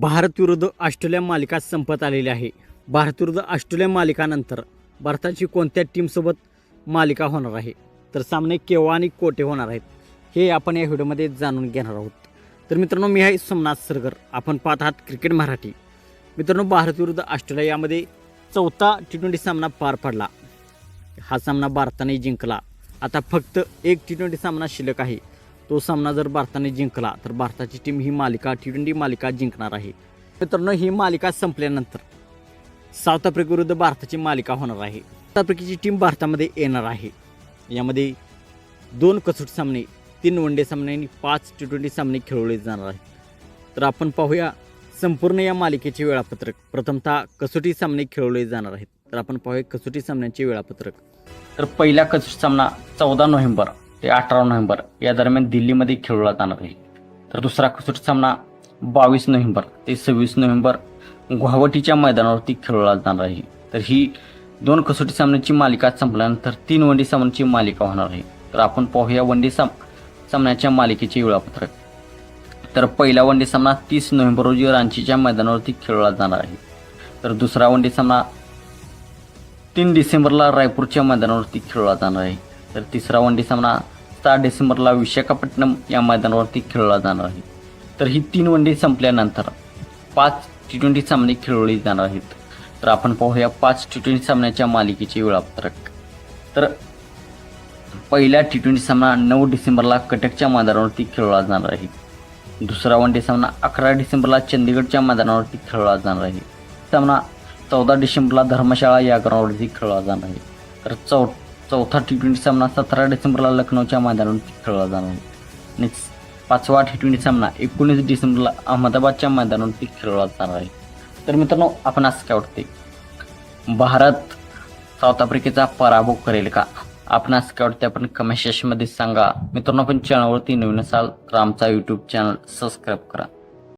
भारत विरुद्ध ऑस्ट्रेलिया मालिका संपत आलेली आहे. भारत विरुद्ध ऑस्ट्रेलिया मालिकानंतर भारताची कोणत्या टीमसोबत मालिका होणार आहे? तर सामने केव्हा आणि कोठे होणार आहेत हे आपण या व्हिडिओमध्ये जाणून घेणार आहोत. तर मित्रांनो मी आहे सोमनाथ सरगर. आपण पाहत आहात क्रिकेट मराठी. मित्रांनो भारत विरुद्ध ऑस्ट्रेलिया यामध्ये चौथा टी ट्वेंटी सामना पार पडला. हा सामना भारताने जिंकला. आता फक्त एक टी ट्वेंटी सामना शिल्लक आहे. तो सामना जर भारताने जिंकला तर भारताची टीम ही मालिका टी ट्वेंटी मालिका जिंकणार आहे. मित्रांनो ही मालिका संपल्यानंतर साऊथ आफ्रिकेविरुद्ध भारताची मालिका होणार आहे. साऊथ आफ्रिकेची टीम भारतामध्ये येणार आहे. यामध्ये दोन कसोटी सामने तीन वन डे सामने आणि पाच टी ट्वेंटी सामने खेळवले जाणार आहेत. तर आपण पाहूया संपूर्ण या मालिकेचे वेळापत्रक. प्रथमतः कसोटी सामने खेळवले जाणार आहेत. तर आपण पाहूया कसोटी सामन्यांचे वेळापत्रक. तर पहिला कसोटी सामना चौदा नोव्हेंबर. ते अठरा नोव्हेंबर या दरम्यान दिल्लीमध्ये खेळला जाणार आहे. तर दुसरा कसोटी सामना बावीस नोव्हेंबर ते सव्वीस नोव्हेंबर गुवाहाटीच्या मैदानावरती खेळला जाणार आहे. तर ही दोन कसोटी सामन्याची मालिका संपल्यानंतर तीन वनडे सामन्याची मालिका होणार आहे. तर आपण पाहूया वनडे साम सामन्याच्या मालिकेचे वेळापत्रक. तर पहिला वनडे सामना तीस नोव्हेंबर रोजी रांचीच्या मैदानावरती खेळला जाणार आहे. तर दुसरा वनडे सामना तीन डिसेंबरला रायपूरच्या मैदानावरती खेळला जाणार आहे. तर तिसरा वनडे सामना सहा डिसेंबरला विशाखापट्टणम या मैदानावरती खेळला जाणार आहे. तर ही तीन वनडे संपल्यानंतर पाच टी ट्वेंटी सामने खेळवले जाणार आहेत. तर आपण पाहूया पाच टी ट्वेंटी सामन्याच्या मालिकेचे वेळापत्रक. तर पहिला टी ट्वेंटी सामना नऊ डिसेंबरला कटकच्या मैदानावरती खेळला जाणार आहे. दुसरा वन डे सामना अकरा डिसेंबरला चंदीगडच्या मैदानावरती खेळला जाणार आहे. सामना चौदा डिसेंबरला धर्मशाळा या ग्राउंडवरती खेळला जाणार आहे. तर चौ चौथा टी ट्वेंटी सामना सतरा डिसेंबरला लखनौच्या मैदानावर खेळला जाणार. आहे आणि पाचवा टी ट्वेंटी सामना एकोणीस डिसेंबरला अहमदाबादच्या मैदानावरती खेळला जाणार आहे. तर मित्रांनो आपण असं काय वाटते भारत साऊथ आफ्रिकेचा पराभव करेल का? आपण असं काय वाटते आपण कमेंट सेक्शनमध्ये सांगा. मित्रांनो आपण चॅनलवरती नवीन असाल तर आमचा यूट्यूब चॅनल सबस्क्राईब करा.